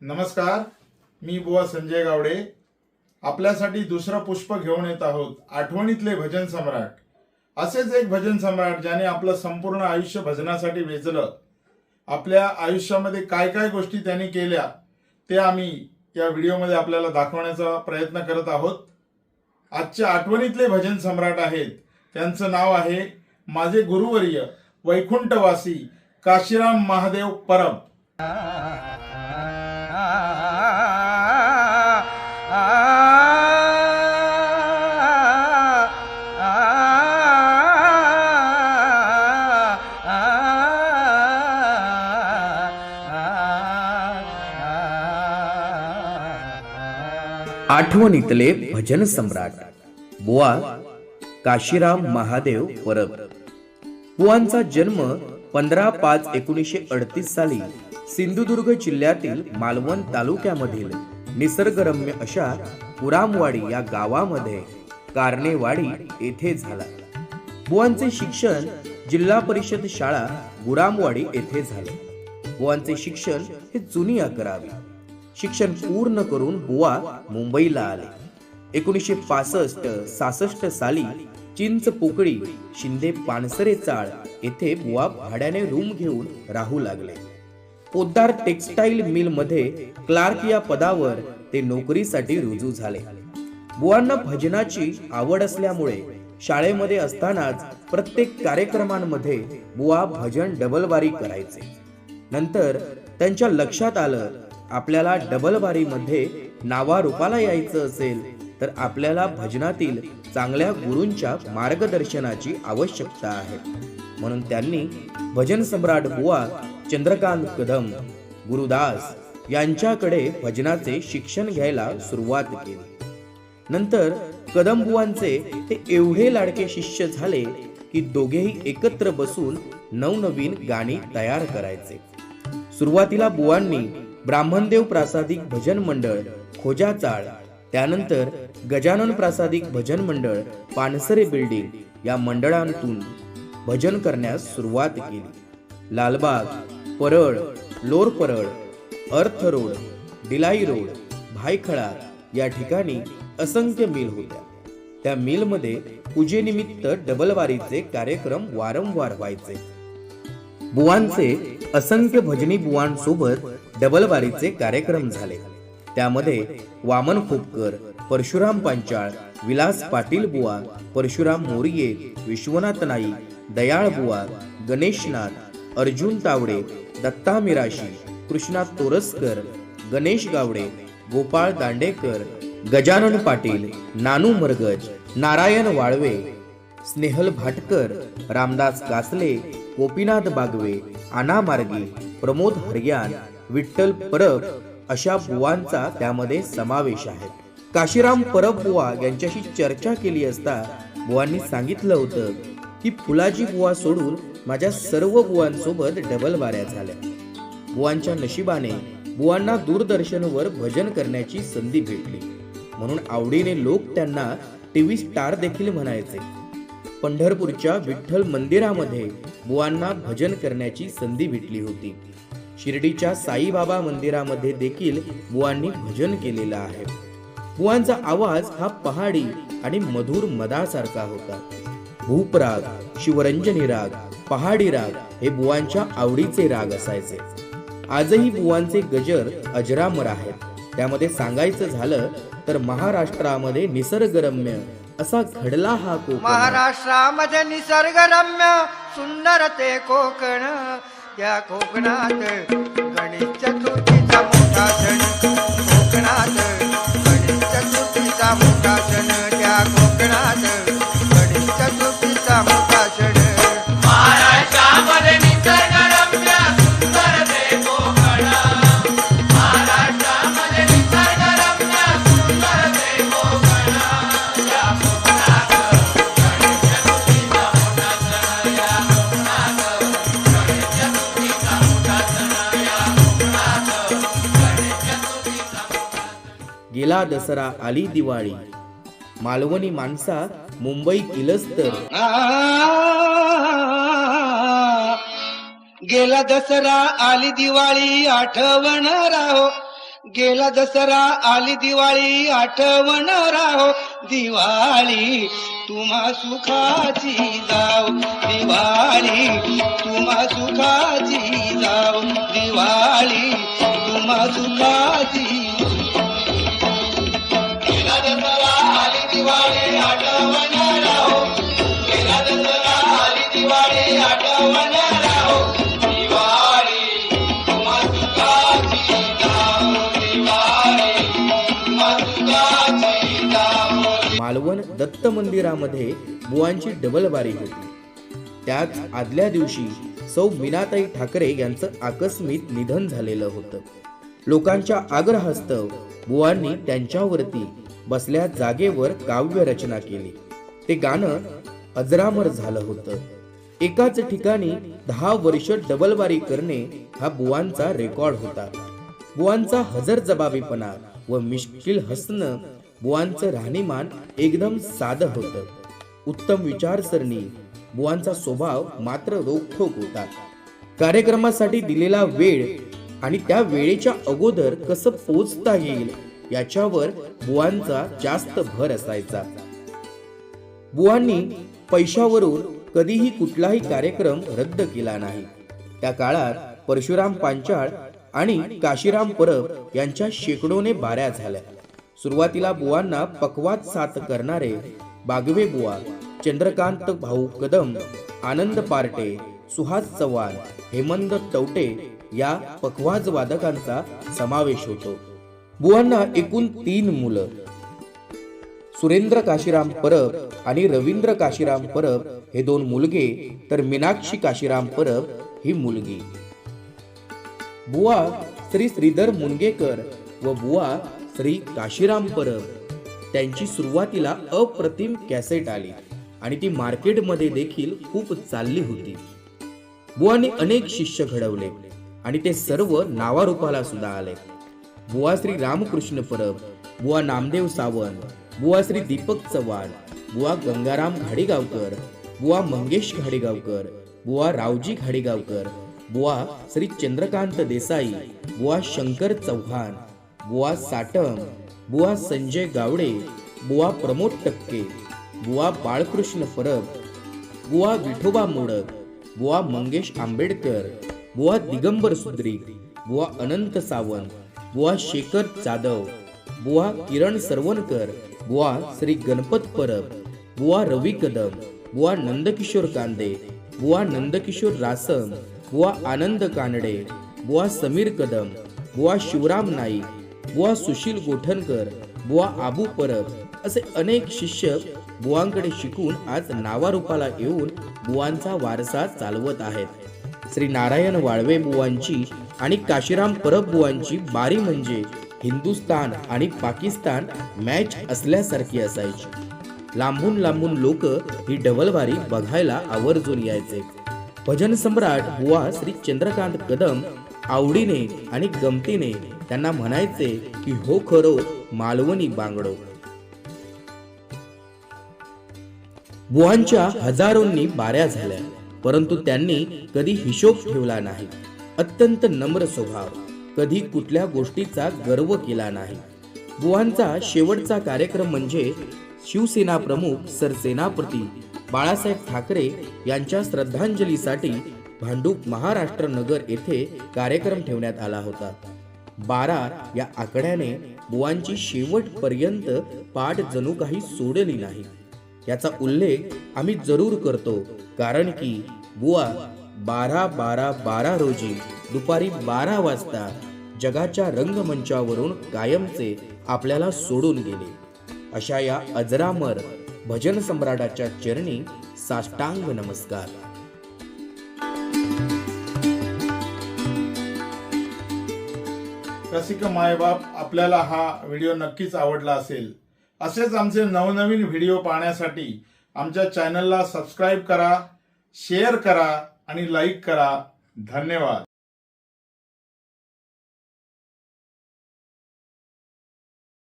नमस्कार मी बुवा संजय गावडे. आपल्यासाठी दुसरं पुष्प घेऊन येत आहोत आठवणीतले भजन सम्राट. असेच एक भजन सम्राट ज्याने आपलं संपूर्ण आयुष्य भजनासाठी वेचलं. आपल्या आयुष्यामध्ये काय काय गोष्टी त्यांनी केल्या ते आम्ही या व्हिडिओमध्ये आपल्याला दाखवण्याचा प्रयत्न करत आहोत. आजचे आठवणीतले भजन सम्राट आहेत त्यांचं नाव आहे माझे गुरुवर्य वैकुंठवासी काशीराम महादेव परब. आठवणीतले भजन सम्राट. बुवा काशीराम महादेव परब. बुवांचा जन्म पंधरा पाच एकोणीसशे अडतीस साली सिंधुदुर्ग जिल्ह्यातील मालवण तालुक्यामधील निसर्गरम्य अशा पुरामवाडी या गावामध्ये कारनेवाडी येथे झाला. बुवांचे शिक्षण जिल्हा परिषद शाळा गुरामवाडी येथे झाले. बुवांचे शिक्षण हे जुनी अकरावी शिक्षण पूर्ण करून बुवा मुंबईला आले. एकोणीसशे पासष्ट सासष्ट साली चिंच पोकळी शिंदे पानसरे चाळ येथे बुवा भाड्याने रूम घेऊन राहू लागले. पोद्दार टेक्सटाईल मिलमध्ये क्लार्क या पदावर ते नोकरीसाठी रुजू झाले. बुवांना भजनाची आवड असल्यामुळे शाळेमध्ये असतानाच प्रत्येक कार्यक्रमांमध्ये बुवा भजन डबलवारी करायचे. नंतर त्यांच्या लक्षात आलं आपल्याला डबलबारीमध्ये नावारूपाला यायचं असेल तर आपल्याला भजनातील चांगल्या गुरूंच्या मार्गदर्शनाची आवश्यकता आहे. म्हणून त्यांनी भजन सम्राट बुवा चंद्रकांत कदम गुरुदास यांच्याकडे भजनाचे शिक्षण घ्यायला सुरुवात केली. नंतर कदमबुवांचे ते एवढे लाडके शिष्य झाले की दोघेही एकत्र बसून नवनवीन गाणी तयार करायचे. सुरुवातीला बुवांनी ब्राह्मणदेव प्रासादिक भजन मंडळ खोजा चाळ त्यानंतर गजानन प्रासादिक भजन मंडळ पानसरे बिल्डिंग या मंडळांतून भजन करण्यास सुरुवात केली. लालबाग परळ लोर परळ अर्थ रोड डिलाई रोड भायखळा या ठिकाणी असंख्य मिल होत्या. त्या मिलमध्ये पूजेनिमित्त डबलवारीचे कार्यक्रम वारंवार व्हायचे. बुवांचे असंख्य भजनी बुवांसोबत डबलबारीचे कार्यक्रम झाले. त्यामध्ये वामन खोपकर परशुराम पांचाळ विलास पाटील बुवा परशुराम मोरिये विश्वनाथ नाईक दयाळ बुवा गणेशनाथ अर्जुन तावडे दत्ता मिराशी कृष्णा तोरसकर गणेश गावडे गोपाळ दांडेकर गजानन पाटील नानू मरगज नारायण वाळवे स्नेहल भाटकर रामदास कासले गोपीनाथ बागवे आना प्रमोद हरियाण विठ्ठल परब अशा बुवांचा त्यामध्ये समावेश आहे. काशीराम परब बुवा यांच्याशी चर्चा केली असता बुवांनी सांगितलं होतं की फुलाजी बुवा सोडून माझ्या सर्व बुवांसोबत डबल वाऱ्या झाल्या. बुवांच्या नशिबाने बुवांना दूरदर्शनवर भजन करण्याची संधी भेटली. म्हणून आवडीने लोक त्यांना टीव्ही स्टार देखील म्हणायचे. पंढरपूरच्या विठ्ठल मंदिरामध्ये बुवांना भजन करण्याची संधी भेटली होती. शिर्डीच्या साईबाबा मंदिरामध्ये देखील बुवांनी भजन केलेलं आहे. बुवांचा आवाज हा पहाडी आणि मधुर मदासारखा होता. भूपराग शिवरंजनी राग पहाडी राग हे बुवांच्या आवडीचे राग असायचे. आजही बुवांचे गजर अजरामर आहेत. त्यामध्ये सांगायचं झालं तर महाराष्ट्रामध्ये निसर्गरम्य असा घडला हा कोकण. महाराष्ट्रामध्ये निसर्गरम्य सुंदर ते कोकण. त्या कोकणात गणेश चतुर्थी गेला दसरा आली दिवाळी. मालवणी माणसा मुंबई इलस तर. गेला दसरा आली दिवाळी आठवण राहो. गेला दसरा आली दिवाळी आठवण राहो. दिवाळी तुम्हा सुखाची जाव. दिवाळी तुम्हा सुखा पावन दत्त मंदिरामध्ये बुवांची डबलबारी होती. त्याच आदल्या दिवशी सौ मीनाताई ठाकरे यांचं आकस्मित निधन झालेलं होतं. लोकांच्या आग्रहास्तव बुवांनी त्यांच्यावरती बसल्या जागेवर काव्य रचना केली. ते गाणं अजरामर झालं होतं. एकाच ठिकाणी दहा वर्ष डबलबारी करणे हा बुवांचा रेकॉर्ड होता. बुवांचा हजर जबाबीपणा व मिश्किल हसणं बुवांचं राहणीमान एकदम साधं होतं. उत्तम विचारसरणी बुवांचा स्वभाव मात्र रोखोक होता. कार्यक्रमासाठी दिलेला वेळ आणि त्या वेळेच्या अगोदर कसं पोचता येईल याच्यावर बुवांचा जास्त भर असायचा. बुवांनी पैशावरून कधीही कुठलाही कार्यक्रम रद्द केला नाही. त्या काळात परशुराम पांचाळ आणि काशीराम परब यांच्या शेकडोने बाऱ्या झाल्या. सुरुवातीला बुवांना पकवात साथ करणारे बागवे बुवा चंद्रकांत भाऊ कदम आनंद पार्टे सुहास चव्हाण हेमंत तवटे या पखवाज वादकांचा समावेश होतो. बुवांना एकूण तीन मुलं. सुरेंद्र काशीराम परब आणि रवींद्र काशीराम परब हे दोन मुलगे तर मीनाक्षी काशीराम परब ही मुलगी. बुवा श्री श्रीधर मुनगेकर व बुवा श्री काशीराम परब. त्यांची सुरुवातीला अप्रतिम कॅसेट आली आणि ती मार्केटमध्ये देखील खूप चालली होती. बुवांनी अनेक शिष्य घडवले आणि ते सर्व नावारूपाला सुद्धा आले. बुवा श्री रामकृष्ण परब बुवा नामदेव सावंत बुवा श्री दीपक चव्हाण बुवा गंगाराम घाडीगावकर बुवा मंगेश घाडीगावकर बुवा रावजी घाडीगावकर बुवा श्री चंद्रकांत देसाई बुवा शंकर चव्हाण बुवा साटम बुवा संजय गावडे बुवा प्रमोद टक्के बुवा बाळकृष्ण फरब बुवा विठोबा मोडक बुवा मंगेश आंबेडकर बुवा दिगंबर सुद्री बुवा अनंत सावंत बुवा शेखर जाधव बुवा किरण सरवणकर बुवा श्री गणपत परब बुवा रवी कदम बुवा नंदकिशोर कांदे बुवा नंदकिशोर रासम बुवा आनंद कानडे बुवा समीर कदम बुवा शिवराम नाईक बुवा सुशील गोठणकर बुवा आबू परब असे अनेक शिष्य बुवांकडे शिकून आज नावारूपाला येऊन बुवांचा वारसा चालवत आहेत. श्री नारायण वाळवे बुवांची आणि काशीराम परब बुवांची बारी म्हणजे हिंदुस्तान आणि पाकिस्तान मॅच असल्यासारखी असायची. लांबून लांबून लोक ही डबलबारी बघायला आवर्जून यायचे. भजन सम्राट बुवा श्री चंद्रकांत कदम आवडीने आणि गमतीने त्यांना म्हणायचे की हो खरो मालवणी बांगडो. बुवांच्या हजारोंनी बाऱ्या झाल्या परंतु त्यांनी कधी हिशोब ठेवला नाही. अत्यंत नम्र स्वभाव कधी कुठल्या गोष्टीचा गर्व केला नाही. बुवांचा शेवटचा कार्यक्रम म्हणजे शिवसेना प्रमुख सरसेनापती बाळासाहेब ठाकरे यांच्या श्रद्धांजलीसाठी भांडूप महाराष्ट्र नगर येथे कार्यक्रम ठेवण्यात आला होता. बारा या आकड्याने बुवांची शेवटपर्यंत पाठ जणू काही सोडली नाही. याचा उल्लेख आम्ही जरूर करतो कारण की बुवा बारा बारा बारा रोजी दुपारी बारा वाजता जगाच्या रंगमंचावरून कायमचे आपल्याला सोडून गेले. अशा या अजरामर भजन सम्राटाच्या चरणी साष्टांग नमस्कार. रसिक मायबाप आपल्याला हा व्हिडिओ नक्कीच आवडला असेल. असेच आमचे नवनवीन व्हिडिओ पाहण्यासाठी आमच्या चॅनलला सबस्क्राईब करा शेअर करा आणि लाईक करा. धन्यवाद.